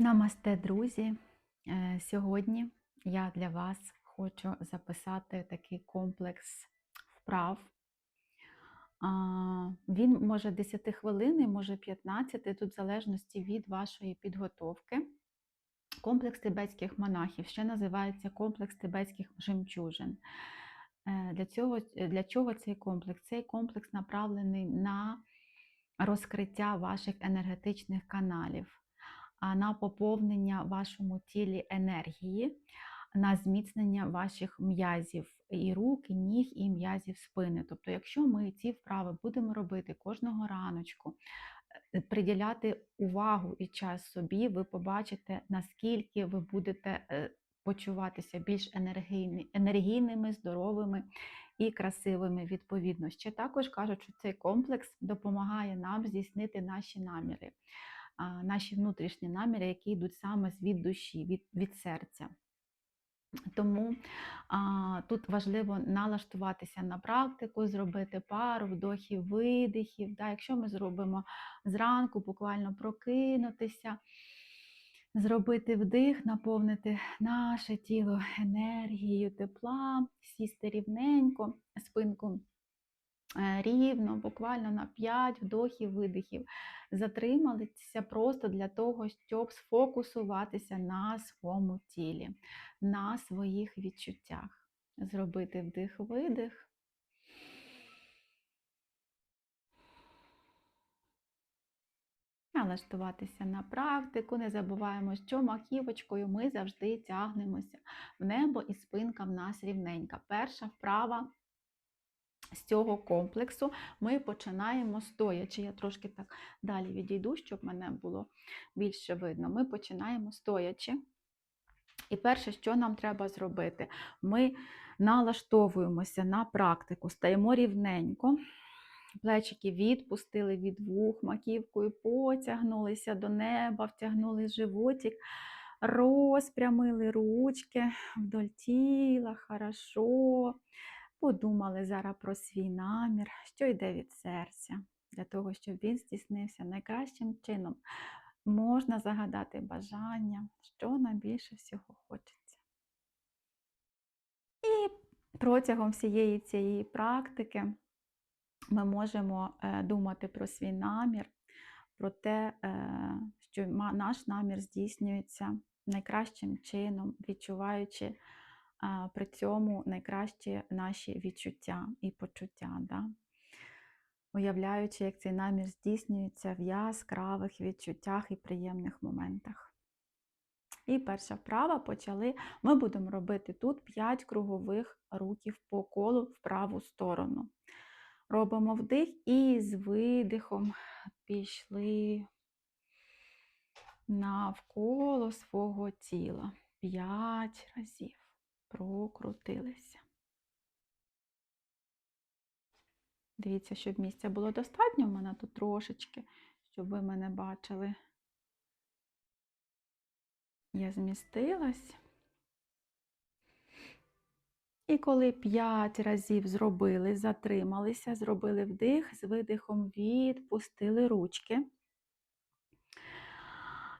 Намасте, друзі! Е, Сьогодні я для вас хочу записати такий комплекс вправ. Він може 10 хвилин, може 15, тут в залежності від вашої підготовки. Комплекс тибетських монахів ще називається комплекс тибетських жемчужин. Е, Для, цього, для чого цей комплекс? Цей комплекс направлений на розкриття ваших енергетичних каналів, на поповнення вашому тілі енергії, на зміцнення ваших м'язів і рук, і ніг, і м'язів спини. Тобто, якщо ми ці вправи будемо робити кожного раночку, е, приділяти увагу і час собі, ви побачите, наскільки ви будете е, почуватися більш енергійними, здоровими і красивими відповідно. Ще також кажуть, що цей комплекс допомагає нам здійснити наші наміри, наші внутрішні наміри, які йдуть саме від душі, від, від серця. Тому а, тут важливо налаштуватися на практику, зробити пару вдохів, видихів. Да? Якщо ми зробимо зранку, буквально прокинутися, зробити вдих, наповнити наше тіло енергією тепла, сісти рівненько, спинку рівно, буквально на 5 вдохів, видихів. Затрималися просто для того, щоб сфокусуватися на своєму тілі, на своїх відчуттях. Зробити вдих-видих. Налаштуватися на практику, не забуваємо, що маківочкою ми завжди тягнемося в небо і спинка в нас рівненька. Перша вправа з цього комплексу ми починаємо стоячи. Я трошки так далі відійду, щоб мене було більше видно. Ми починаємо стоячи. І перше, що нам треба зробити, ми налаштовуємося на практику, стаємо рівненько. Плечики відпустили від вух, маківкою потягнулися до неба, втягнули животик, розпрямили ручки вдоль тіла, хорошо. Подумали зараз про свій намір, що йде від серця, для того, щоб він здійснився найкращим чином. Можна загадати бажання, що нам більше всього хочеться. І протягом всієї цієї практики ми можемо е, думати про свій намір, про те, е, що наш намір здійснюється найкращим чином, відчуваючи при цьому найкращі наші відчуття і почуття. Да? Уявляючи, як цей намір здійснюється в яскравих відчуттях і приємних моментах. І перша вправа почали. Ми будемо робити тут 5 кругових рухів по колу в праву сторону. Робимо вдих і з видихом пішли навколо свого тіла. 5 разів прокрутилися. Дивіться, щоб місця було достатньо, в мене тут трошечки, щоб ви мене бачили. Я змістилась. І коли 5 разів зробили, затрималися, зробили вдих, з видихом відпустили ручки.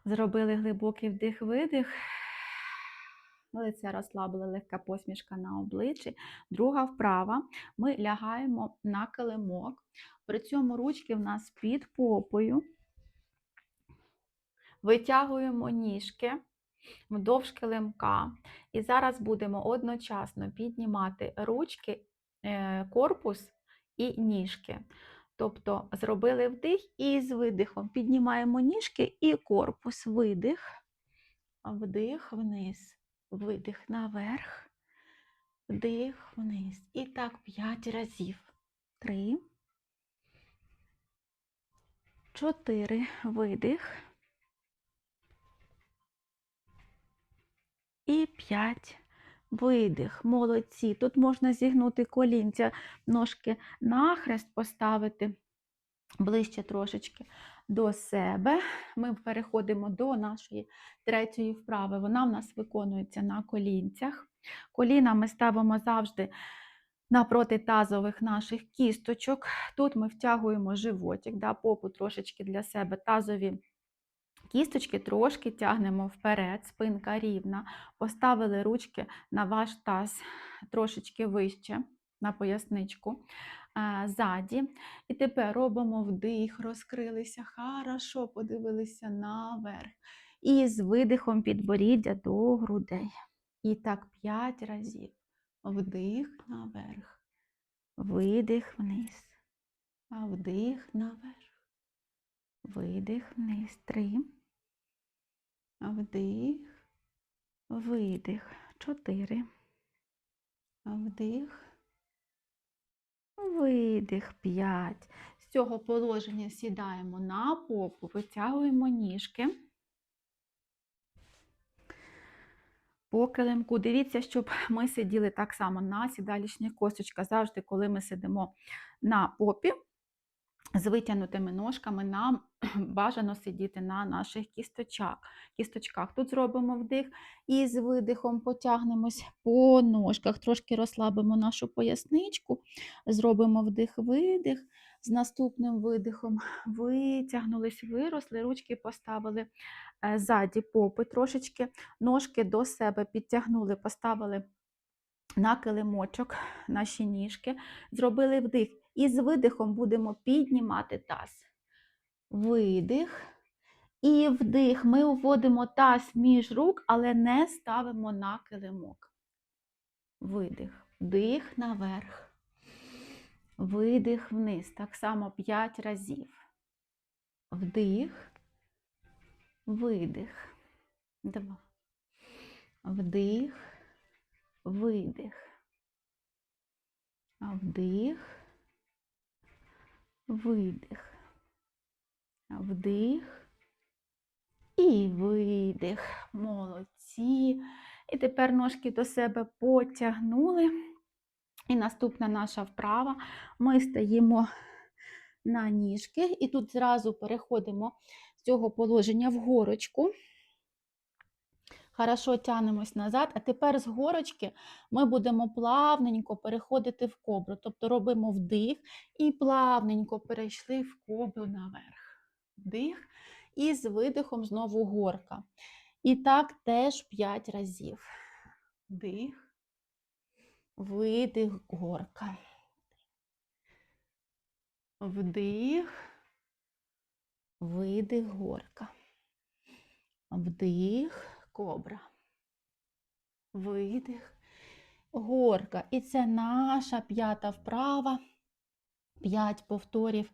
Зробили глибокий вдих-видих. Лице розслабили легка посмішка на обличчі. Друга вправа. Ми лягаємо на килимок. При цьому ручки в нас під попою. Витягуємо ніжки вдовж килимка. І зараз будемо одночасно піднімати ручки, е, корпус і ніжки. Тобто зробили вдих і з видихом піднімаємо ніжки і корпус, видих, вдих вниз видих наверх, вдих вниз. І так п'ять разів. Три, чотири, видих. І п'ять. Видих, молодці. Тут можна зігнути колінця, ножки нахрест поставити ближче трошечки до себе. Ми переходимо до нашої третьої вправи. Вона в нас виконується на колінцях. Коліна ми ставимо завжди напроти тазових наших кісточок. Тут ми втягуємо животик, да, попу трошечки для себе, тазові Кісточки трошки тягнемо вперед, спинка рівна. Поставили ручки на ваш таз трошечки вище, на поясничку ззаді. І тепер робимо вдих, розкрилися, хорошо, подивилися наверх. І з видихом підборіддя до грудей. І так 5 разів. Вдих наверх, видих вниз, а вдих наверх, видих вниз. Три. Вдих, видих. Чотири. Вдих, видих. 5. З цього положення сідаємо на попу, витягуємо ніжки. По килимку. Дивіться, щоб ми сиділи так само на сідалішніх косточках. Завжди, коли ми сидимо на попі, з витягнутими ножками нам бажано сидіти на наших кісточках. кісточках. Тут зробимо вдих і з видихом потягнемось по ножках, трошки розслабимо нашу поясничку, зробимо вдих-видих. З наступним видихом витягнулись, виросли, ручки поставили е, ззаді попи трошечки, ножки до себе підтягнули, поставили на килимочок наші ніжки, зробили вдих. І з видихом будемо піднімати таз. Видих. І вдих. Ми вводимо таз між рук, але не ставимо на килимок. Видих. Вдих наверх. Видих вниз. Так само 5 разів. Вдих. Видих. Два. Вдих. Видих. Вдих видих, вдих і видих. Молодці. І тепер ножки до себе потягнули. І наступна наша вправа. Ми стаємо на ніжки, і тут зразу переходимо з цього положення в горочку. Хорошо тянемось назад, а тепер з горочки ми будемо плавненько переходити в кобру. Тобто робимо вдих і плавненько перейшли в кобру наверх. Вдих і з видихом знову горка. І так теж 5 разів. Вдих, видих, горка. Вдих, видих, горка. Вдих кобра. Видих, горка. І це наша п'ята вправа. П'ять повторів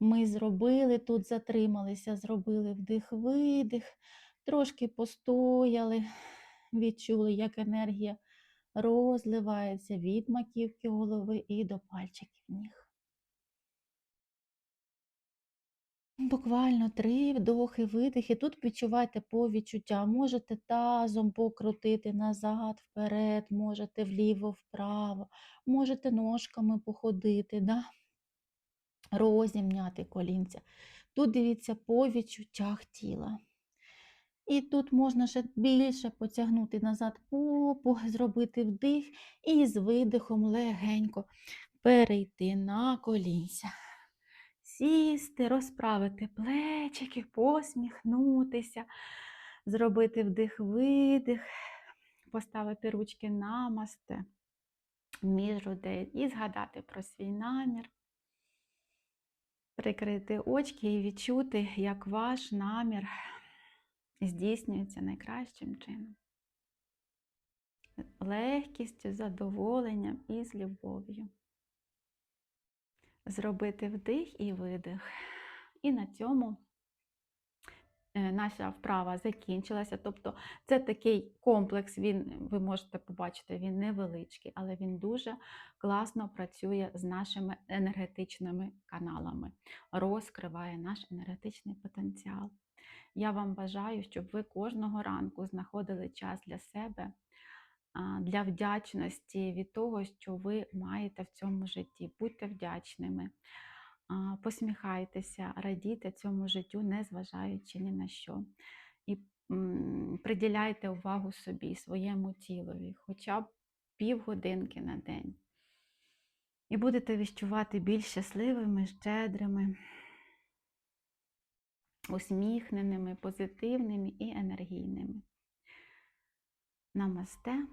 ми зробили, тут затрималися, зробили вдих-видих, трошки постояли, відчули, як енергія розливається від маківки голови і до пальчиків ніг. Буквально три вдохи, видихи. Тут відчувайте по відчуттям. Можете тазом покрутити назад, вперед, можете вліво, вправо, можете ножками походити, да? Розімняти колінця. Тут дивіться по відчуттях тіла. І тут можна ще більше потягнути назад попу, зробити вдих і з видихом легенько перейти на колінця сісти, розправити плечики, посміхнутися, зробити вдих-видих, поставити ручки намасте між грудей і згадати про свій намір. Прикрити очки і відчути, як ваш намір здійснюється найкращим чином. Легкістю, задоволенням і з любов'ю зробити вдих і видих. І на цьому наша вправа закінчилася. Тобто це такий комплекс, він, ви можете побачити, він невеличкий, але він дуже класно працює з нашими енергетичними каналами, розкриває наш енергетичний потенціал. Я вам бажаю, щоб ви кожного ранку знаходили час для себе для вдячності від того, що ви маєте в цьому житті. Будьте вдячними, посміхайтеся, радійте цьому життю, незважаючи ні на що. І приділяйте увагу собі, своєму тілові, хоча б півгодинки на день. І будете відчувати більш щасливими, щедрими. усміхненими, позитивними і енергійними. Намасте.